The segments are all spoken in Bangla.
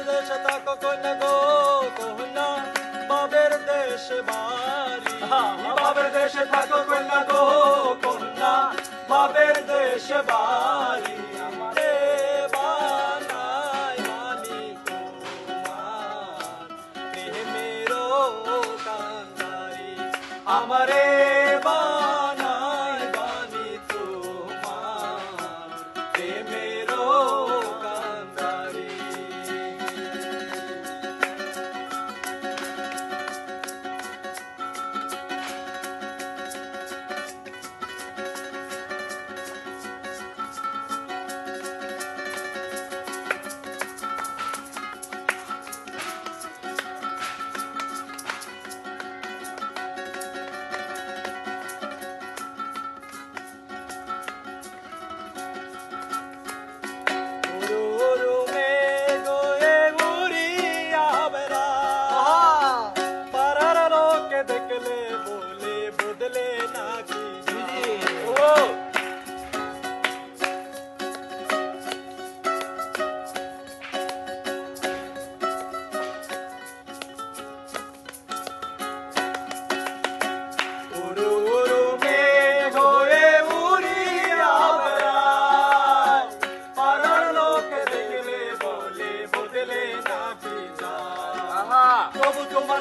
দেশে থাকো কন্যা গো কন্যা বাবের দেশ বাড়ি বাবের দেশে থাকো কন্যা গো কন্যা বাবের দেশ বাড়ি আমারে বানাই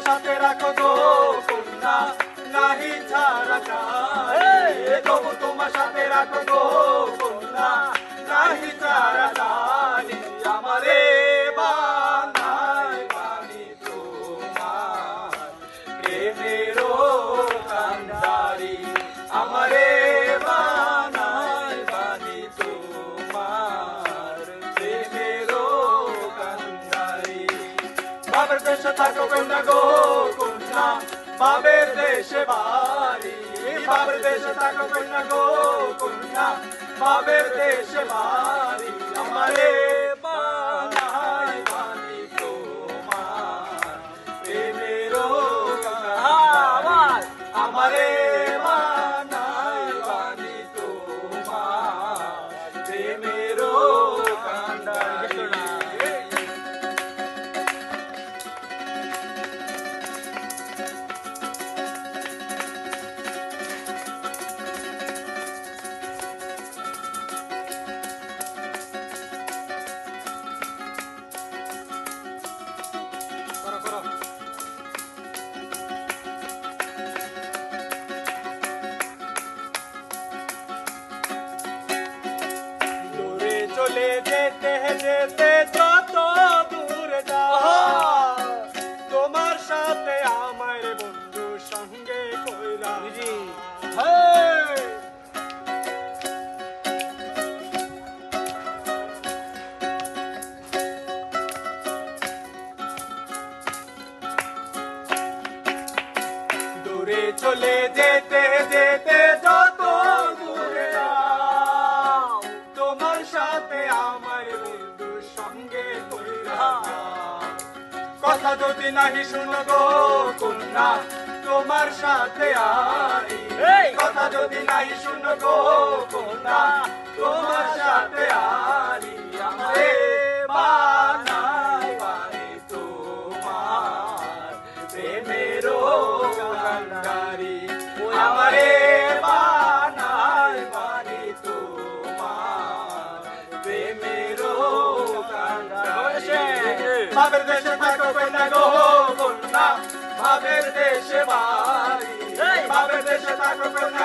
সাথে রাখো গো কন্যা নাহি ছাড়া যায়। তবু তোমার সাথে রাখো গো দেশে থাকো কন্যা গো কন্যা। বাবের দেশে বাড়ি। বাবের দেশে থাকো কন্যা গো কন্যা। বাবের দেশে বাড়ি। আমারে চলে যেতে যেতে যত দূর যাও তোমার সাথে আমার বন্ধু সঙ্গে কইরা হেই! দূরে চলে যেতে সাথে আমার বন্ধু সঙ্গে কইরা কথা যদি নাহি শুনব কন্যা তোমার সাথে আরি কথা যদি নাহি শুনব কন্যা তোমার সাথে আরি আমারে বানাই দেশে থাকো কন্যা গো কন্যা ভাবের দেশে বাড়ি। ভাবের দেশে থাকো কন্যা